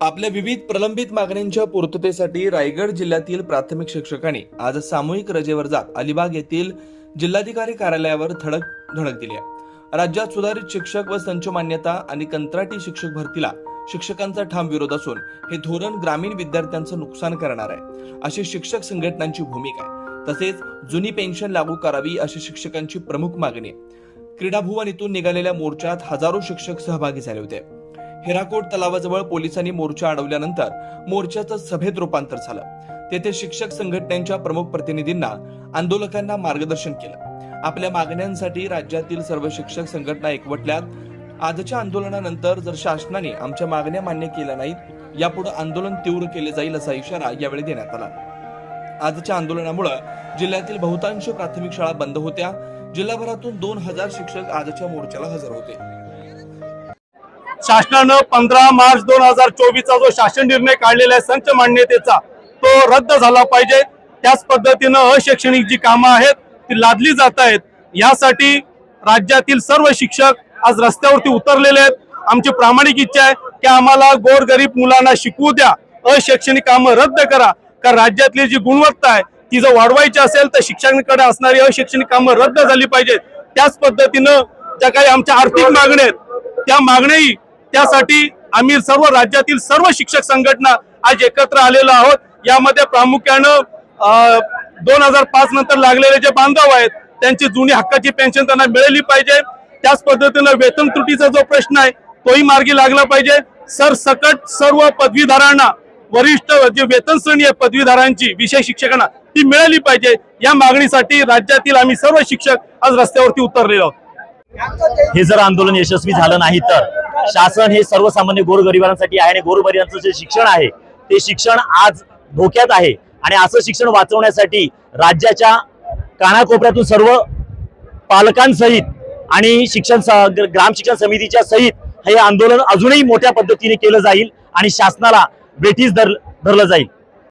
आपल्या विविध प्रलंबित मागण्यांच्या पूर्ततेसाठी रायगड जिल्ह्यातील प्राथमिक शिक्षकांनी आज सामूहिक रजेवर जात अलिबाग येथील जिल्हाधिकारी कार्यालयावर धडक धडक दिली आहे. राज्यात सुधारित शिक्षक व संच मान्यता आणि कंत्राटी शिक्षक भरतीला शिक्षकांचा ठाम विरोध असून हे धोरण ग्रामीण विद्यार्थ्यांचं नुकसान करणार आहे. अशी शिक्षक संघटनांची भूमिका आहे. तसेच जुनी पेन्शन लागू करावी अशी शिक्षकांची प्रमुख मागणी आहे. क्रीडाभुवन निघालेल्या मोर्चात हजारो शिक्षक सहभागी झाले होते. हिराकोट तलावाजवळ पोलिसांनी मोर्चा अडवल्यानंतर मोर्चाचं सभेत रूपांतर झालं. तेथे शिक्षक संघटनेच्या प्रमुख प्रतिनिधींना आंदोलकांना मार्गदर्शन केलं. आपल्या मागण्यांसाठी राज्यातील सर्व शिक्षक संघटना एकवटल्यात. आजच्या आंदोलनानंतर जर शासनाने आमच्या मागण्या मान्य केल्या नाहीत यापुढे आंदोलन तीव्र केले जाईल असा इशारा यावेळी देण्यात आला. आजच्या आंदोलनामुळे जिल्ह्यातील बहुतांश प्राथमिक शाळा बंद होत्या. जिल्हाभरातून दोन हजार शिक्षक आजच्या मोर्चाला हजर होते. शासनानं पंधरा मार्च दोन हजार चोवीसचा जो शासन निर्णय काढलेला आहे संच मान्यतेचा तो रद्द झाला पाहिजे. त्याच पद्धतीनं अशैक्षणिक जी कामं आहेत ती लादली जात आहेत. यासाठी राज्यातील सर्व शिक्षक आज रस्त्यावरती उतरलेले आहेत. आमची प्रामाणिक इच्छा आहे की आम्हाला गोरगरीब मुलांना शिकवू द्या. अशैक्षणिक कामं रद्द करा. कारण राज्यातली जी गुणवत्ता आहे ती जर वाढवायची असेल तर शिक्षकांकडे असणारी अशैक्षणिक कामं रद्द झाली पाहिजेत. त्याच पद्धतीनं ज्या काही आमच्या आर्थिक मागण्या आहेत त्या मागण्याही त्यासाठी आम्ही सर्व राज्यातील सर्व शिक्षक संघटना आज एकत्र आलेलो आहोत. यामध्ये प्रामुख्यानं दोन हजार पाच नंतर लागलेले जे बांधव आहेत त्यांची जुनी हक्काची पेन्शन त्यांना मिळाली पाहिजे. त्याच पद्धतीनं वेतन त्रुटीचा जो प्रश्न आहे तोही मार्गी लागला पाहिजे. सरसकट सर्व पदवीधरांना वरिष्ठ जे वेतन श्रेणी आहे पदवीधरांची विषय शिक्षकांना ती मिळाली पाहिजे. या मागणीसाठी राज्यातील आम्ही सर्व शिक्षक आज रस्त्यावरती उतरलेलो आहोत. हे जर आंदोलन यशस्वी झालं नाही तर शासन हे सर्वसामान्य गोरगरिबांसाठी आहे आणि गोरगरिबांचं जे शिक्षण आहे ते शिक्षण आज धोक्यात आहे. आणि असं शिक्षण वाचवण्यासाठी राज्याच्या कानाकोपऱ्यातून सर्व पालकांसहित आणि शिक्षण स- ग्राम शिक्षण समितीच्या सहित हे आंदोलन अजूनही मोठ्या पद्धतीने केलं जाईल आणि शासनाला ब्रिटिश धर धरलं जाईल.